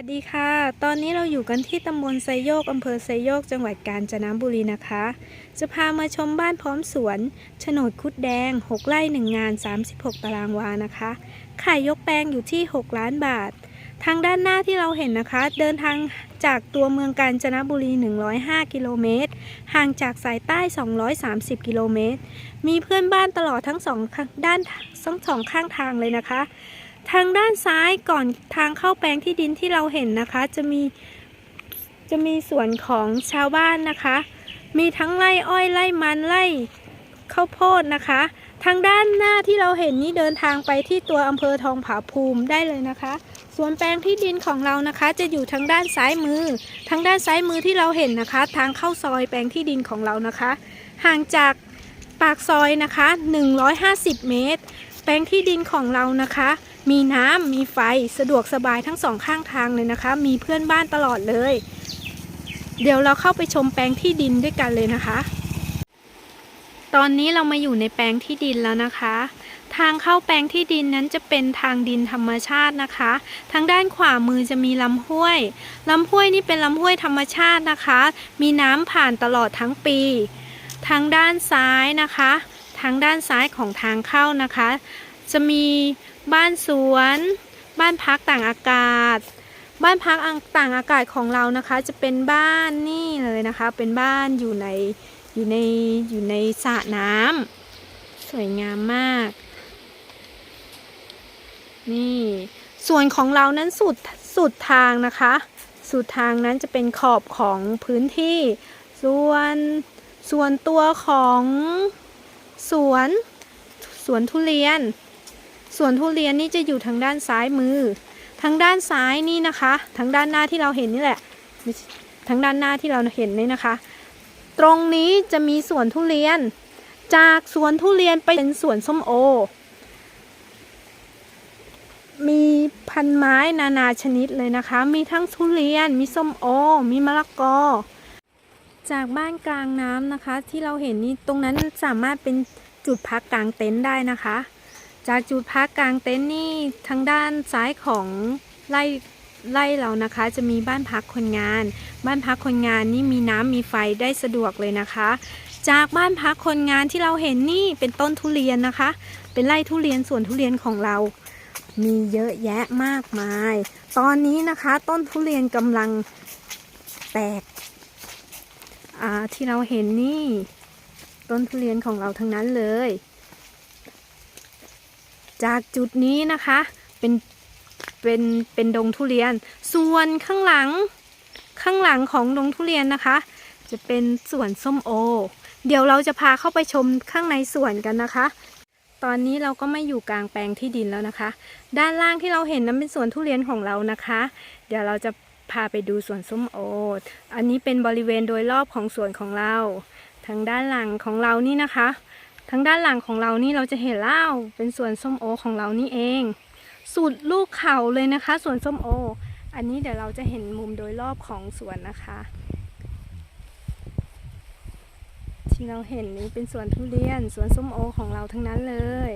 วัสดีค่ะ ตอนนี้เราอยู่กันที่ตำบลไซโยกอำเภอไซโยก จังหวัดกาญจนบุรีนะคะ จะพามาชมบ้านพร้อมสวนโฉนดคุดแดง 6 ไร่1งาน 36 ตารางวานะคะ ขายยกแปลงอยู่ที่ 6 ล้านบาท ทางด้านหน้าที่เราเห็นนะคะ เดินทางจากตัวเมืองกาญจนบุรี 105 กิโลเมตร ห่างจากสายใต้ 230 กิโลเมตร มีเพื่อนบ้านตลอดทั้งสองข้างด้านทั้งสองข้างทางเลยนะคะ ทางด้านซ้ายก่อนทางเข้าแปลงที่ดินที่เราเห็นนะคะ จะมีจะมีส่วนของชาวบ้านนะคะ มีทั้งไร่อ้อยไร่มันไร่ข้าวโพดนะคะ ทางด้านหน้าที่เราเห็นนี่เดินทางไปที่ตัวอำเภอทองผาภูมิได้เลยนะคะส่วนแปลงที่ดินของเรานะคะ จะอยู่ทางด้านซ้ายมือ ทางด้านซ้ายมือที่เราเห็นนะคะ ทางเข้าซอยแปลงที่ดินของเรานะคะ ห่างจากปากซอยนะคะ 150 เมตร แปลงที่ดินของเรานะคะ มีน้ำมีไฟสะดวกสบายทั้งสองข้างทางเลยนะคะ มีเพื่อนบ้านตลอดเลย เดี๋ยวเราเข้าไปชมแปลงที่ดินด้วยกันเลยนะคะ ตอนนี้เรามาอยู่ในแปลงที่ดินแล้วนะคะ ทางเข้าแปลงที่ดินนั้นจะเป็นทางดินธรรมชาตินะคะ ทางด้านขวามือจะมีลำห้วยลำห้วยนี่เป็นลำห้วยธรรมชาตินะคะ มีน้ำผ่านตลอดทั้งปี ทางด้านซ้ายนะคะ ทางด้านซ้ายของทางเข้านะคะ จะมีบ้านสวน บ้านพักต่างอากาศ บ้านพักต่างอากาศของเรานะคะ จะเป็นบ้านนี่เลยนะคะ เป็นบ้านอยู่ในอยู่ในอยู่ในสระน้ำสวยงามมาก นี่ส่วนของเรานั้นสุดสุดทางนะคะ สุดทางนั้นจะเป็นขอบของพื้นที่ ส่วนส่วนตัวของสวนสวนทุเรียน สวนทุเรียนนี่จะอยู่ทางด้านซ้ายมือ ทางด้านซ้ายนี่นะคะ ทางด้านหน้าที่เราเห็นนี่แหละ ทางด้านหน้าที่เราเห็นนี่นะคะ ตรงนี้จะมีสวนทุเรียน จากสวนทุเรียนไปเป็นสวนส้มโอ มีพันไม้นานาชนิดเลยนะคะ มีทั้งทุเรียน มีส้มโอ มีมะละกอ จากบ้านกลางน้ำนะคะ ที่เราเห็นนี่ตรงนั้นสามารถเป็นจุดพักกลางเต็นท์ได้นะคะ จากจุดพักกลางเต็นท์นี่ทางด้านซ้ายของไร่ไร่เรานะคะจะมีบ้านพักคนงาน บ้านพักคนงานนี่มีน้ำมีไฟได้สะดวกเลยนะคะ จากบ้านพักคนงานที่เราเห็นนี่เป็นต้นทุเรียนนะคะ เป็นไร่ทุเรียนสวนทุเรียนของเรา มีเยอะแยะมากมาย ตอนนี้นะคะต้นทุเรียนกำลังแตกที่เราเห็นนี่ ต้นทุเรียนของเราทั้งนั้นเลย จากจุดนี้นะคะเป็นเป็นเป็นดงทุเรียน ส่วนข้างหลังข้างหลังของดงทุเรียนนะคะ จะเป็นสวนส้มโอ เดี๋ยวเราจะพาเข้าไปชมข้างในสวนกันนะคะ ตอนนี้เราก็ไม่อยู่กลางแปลงที่ดินแล้วนะคะ ด้านล่างที่เราเห็นนั้นเป็นสวนทุเรียนของเรานะคะ เดี๋ยวเราจะพาไปดูสวนส้มโอ อันนี้เป็นบริเวณโดยรอบของสวนของเรา ทางด้านหลังของเรานี่นะคะ ทั้งด้านหลังของเรานี่เราจะเห็นเล่าเป็นสวนส้มโอของเรานี่เอง สุดลูกเขาเลยนะคะสวนส้มโอ อันนี้เดี๋ยวเราจะเห็นมุมโดยรอบของสวนนะคะ ที่เราเห็นนี้เป็นสวนทุเรียนสวนส้มโอของเราทั้งนั้นเลย